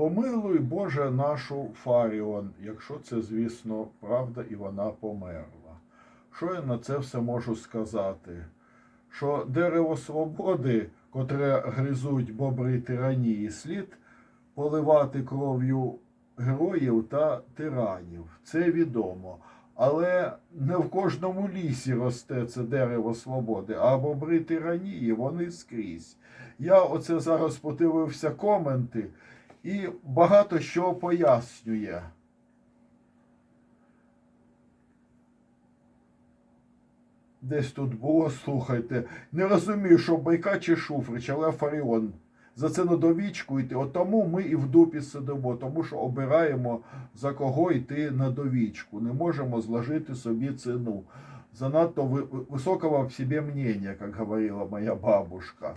Помилуй, Боже, нашу Фаріон, якщо це, звісно, правда, і вона померла. Що я на це все можу сказати? Що дерево свободи, котре гризуть бобри тиранії, слід поливати кров'ю героїв та тиранів. Це відомо. Але не в кожному лісі росте це дерево свободи, а бобри тиранії вони скрізь. Я оце зараз подивився коменти і багато що пояснює. Десь тут було, слухайте. Не розумію, що Байка чи Шуфрич, але Фаріон. За це на довічку йти. От тому ми і в дупі сидимо, тому що обираємо за кого йти на довічку. Не можемо зложити собі ціну. Занадто ви- ви- високого в собі мнення, як говорила моя бабушка.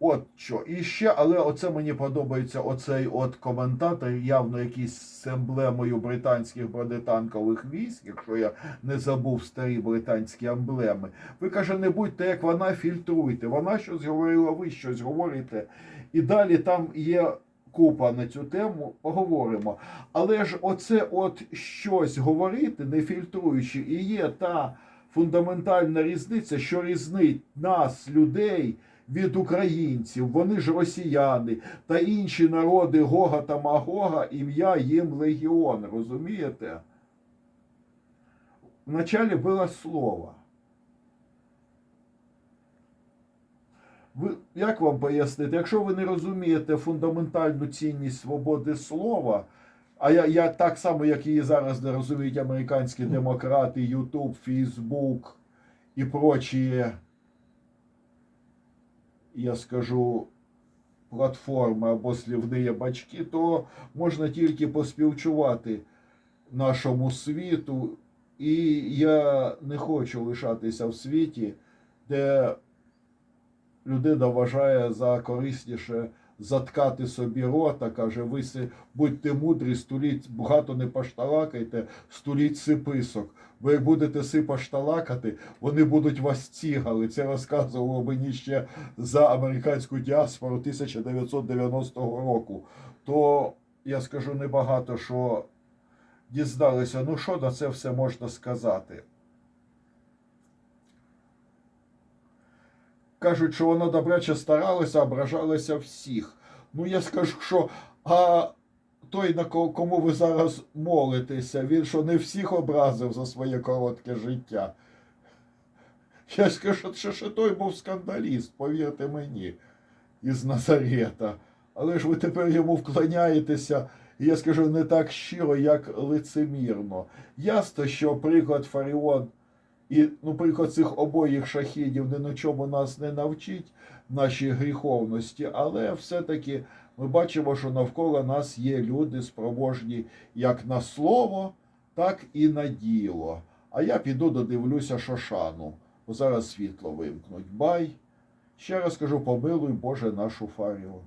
От що. І ще, але оце мені подобається оцей от коментатор, явно якийсь з емблемою британських бронетанкових військ, якщо я не забув старі британські емблеми. Ви каже, не будьте як вона, фільтруйте. Вона щось говорила, ви щось говорите. І далі там є купа на цю тему, поговоримо. Але ж оце от щось говорити, не фільтруючи, і є та фундаментальна різниця, що різнить нас, людей, від українців. Вони ж росіяни та інші народи Гога та Магога, ім'я їм легіон, розумієте? Вначалі було слово. Ви, як вам пояснити, якщо ви не розумієте фундаментальну цінність свободи слова, а я, я так само, як її зараз не розуміють американські демократи, Ютуб, Фейсбук і прочі, я скажу, платформи або слівні бачки, то можна тільки поспівчувати нашому світу. І я не хочу лишатися в світі, де людина вважає за корисніше заткати собі рота, каже, ви будьте мудрі, стуліть, багато не пашталакайте, стуліть сиписок. Ви як будете сипашталакати, вони будуть вас цігали. Це розказувало мені ще за американську діаспору 1990 року. То я скажу небагато, що дізналися. Ну що на це все можна сказати? Кажуть, що воно добряче старалося, ображалося всіх. Ну я скажу, що а той, на кому ви зараз молитеся, він що не всіх образив за своє коротке життя. Я скажу, що ще той був скандаліст, повірте мені, із Назарета. Але ж ви тепер йому вклоняєтеся, і я скажу не так щиро, як лицемірно. Ясно, що приклад Фаріон і, ну, приклад цих обоїх шахідів ні на чому нас не навчить нашій гріховності, але все-таки ми бачимо, що навколо нас є люди спроможні як на слово, так і на діло. А я піду додивлюся Шошану, бо зараз світло вимкнуть. Бай. Ще раз кажу, помилуй Боже нашу Фаріон.